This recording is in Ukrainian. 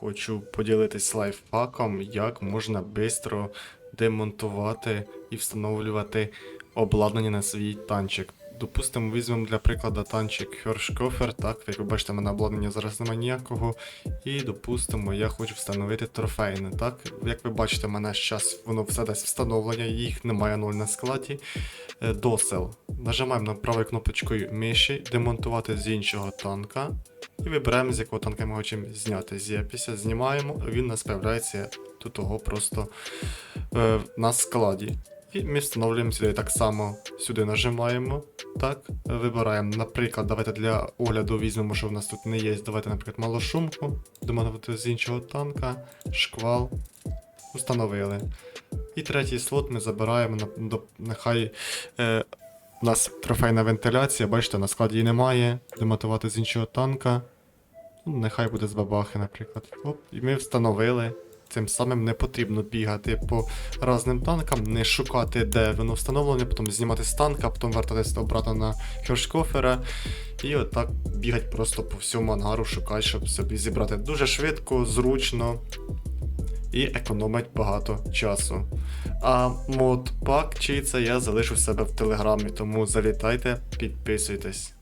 хочу поділитись лайфхаком, як можна швидко демонтувати і встановлювати обладнання на свій танчик. Допустимо, візьмемо для прикладу танчик Hirschkofer, так, як ви бачите, мене обладнання зараз немає ніякого. І допустимо, я хочу встановити трофейне. Так, як ви бачите, мене зараз воно все десь встановлення, їх немає ноль на складі. Е, Досел. Нажимаємо на правою кнопочкою миші, демонтувати з іншого танка. І вибираємо, з якого танка ми хочемо зняти з єпіся, знімаємо, він у нас з'являється того просто е, на складі. І ми встановлюємо сюди так само сюди нажимаємо. Так, вибираємо, наприклад, давайте для огляду візьмемо, що в нас тут не є. Давайте, наприклад, малошумку, демонтувати з іншого танка, шквал. Установили. І третій слот ми забираємо, нехай е, у нас трофейна вентиляція, бачите, на складі її немає. Демонтувати з іншого танка. Ну, нехай буде з бабахи, наприклад. Оп, і ми встановили. Цим самим не потрібно бігати по разним танкам, не шукати, де воно встановлене, потім знімати з танка, потім вертатися обратно на Хершкофера. І отак бігати просто по всьому ангару, шукати, щоб собі зібрати дуже швидко, зручно і економить багато часу. А модпак чий це я залишу в себе в телеграмі, тому залітайте, підписуйтесь.